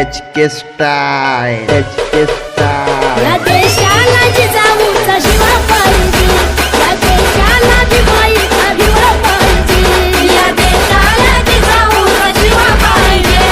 H K style H K style या देशाला जिजाऊचा शिवा पाहिजे या देशाला दिवाळीचा दिवा पाहिजे या देशाला जिजाऊचा शिवा पाहिजे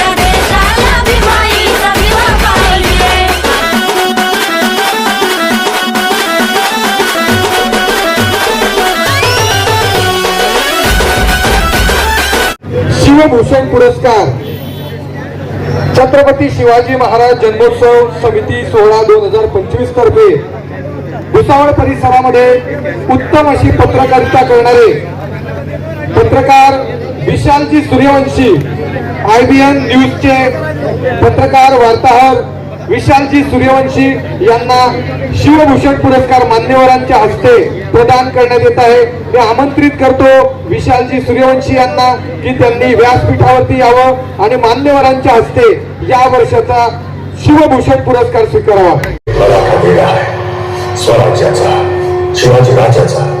या देशाला दिवाळीचा दिवा पाहिजे शिवभूषण पुरस्कार छत्रपती शिवाजी महाराज जन्मोत्सव समिती सोहळा दोन हजार पंचवीस तर्फे भुसावळ परिसरामध्ये उत्तम अशी पत्रकारिता करणारे पत्रकार Vishalji Suryavanshi I B N न्यूजचे पत्रकार वार्ताहर विशालजी सूर्यवंशी यांना शिवभूषण पुरस्कार मान्यवरांच्या हस्ते प्रदान करण्यात येत आहे. मी आमंत्रित करतो विशालजी सूर्यवंशी यांना की त्यांनी व्यासपीठावरती यावं आणि मान्यवरांच्या हस्ते या वर्षाचा शिवभूषण पुरस्कार स्वीकारावा. स्वराज्याचा शिवाजी राजाचा